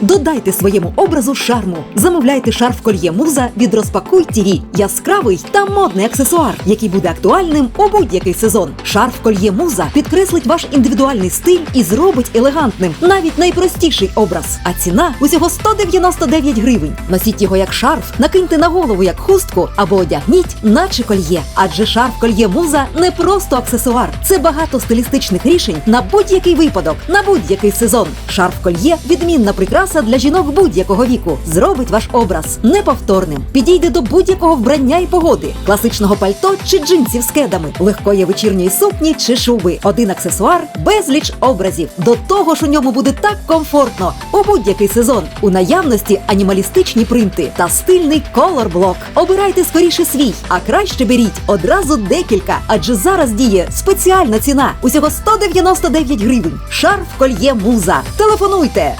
Додайте своєму образу шарму. Замовляйте шарф кольє муза від Розпакуй ТІВІ. Яскравий та модний аксесуар, який буде актуальним у будь-який сезон. Шарф кольє муза підкреслить ваш індивідуальний стиль і зробить елегантним навіть найпростіший образ. А ціна усього 199 гривень. Носіть його як шарф, накиньте на голову як хустку або одягніть, наче кольє. Адже шарф кольє муза не просто аксесуар, це багато стилістичних рішень на будь-який випадок, на будь-який сезон. Шарф кольє відмінна прикраса для жінок будь-якого віку. Зробить ваш образ неповторним. Підійде до будь-якого вбрання і погоди, класичного пальто чи джинсів з кедами, легкої вечірньої сукні чи шуби. Один аксесуар, безліч образів. До того ж у ньому буде так комфортно у будь-який сезон. У наявності анімалістичні принти та стильний колор-блок. Обирайте скоріше свій, а краще беріть одразу декілька, адже зараз діє спеціальна ціна. Усього 199 гривень. Шарф кольє муза. Телефонуйте